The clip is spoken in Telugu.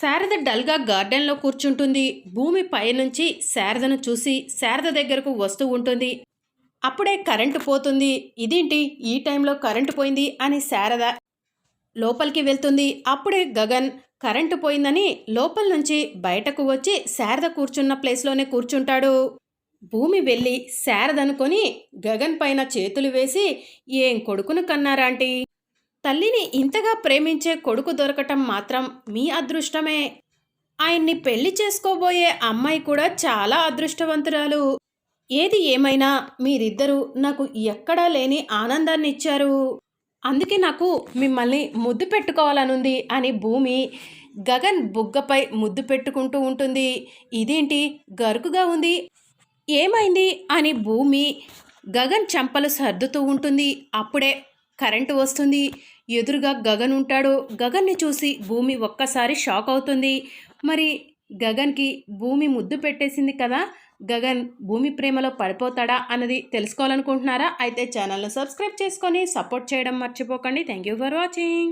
శారద డల్గా గార్డెన్లో కూర్చుంటుంది. భూమి పైనుంచి శారదను చూసి శారద దగ్గరకు వస్తూ ఉంటుంది. అప్పుడే కరెంటు పోతుంది. ఇదేంటి? ఈ టైంలో కరెంటు పోయింది అని శారద లోపలికి వెళ్తుంది. అప్పుడే గగన్ కరెంటు పోయిందని లోపల నుంచి బయటకు వచ్చి శారద కూర్చున్న ప్లేస్లోనే కూర్చుంటాడు. భూమి వెళ్ళి శారదనుకొని గగన్ పైన చేతులు వేసి ఏం కొడుకును కన్నారాంటీ? తల్లిని ఇంతగా ప్రేమించే కొడుకు దొరకటం మాత్రం మీ అదృష్టమే. ఆయన్ని పెళ్ళి చేసుకోబోయే అమ్మాయి కూడా చాలా అదృష్టవంతురాలు. ఏది ఏమైనా మీరిద్దరూ నాకు ఎక్కడా లేని ఆనందాన్ని ఇచ్చారు అందుకే నాకు మిమ్మల్ని ముద్దు పెట్టుకోవాలనుంది అని భూమి గగన్ బుగ్గపై ముద్దు పెట్టుకుంటూ ఉంటుంది. ఇదేంటి గరుకుగా ఉంది? ఏమైంది? అని భూమి గగన్ చెంపలు సర్దుతూ ఉంటుంది. అప్పుడే కరెంటు వస్తుంది. ఎదురుగా గగన్ ఉంటాడు. గగన్ని చూసి భూమి ఒక్కసారి షాక్ అవుతుంది. మరి గగన్కి భూమి ముద్దు పెట్టేసింది కదా? గగన్ భూమి ప్రేమలో పడిపోతాడా అన్నది తెలుసుకోవాలనుకుంటున్నారా? అయితే ఛానల్ను సబ్స్క్రైబ్ చేసుకొని సపోర్ట్ చేయడం మర్చిపోకండి. Thank you for watching.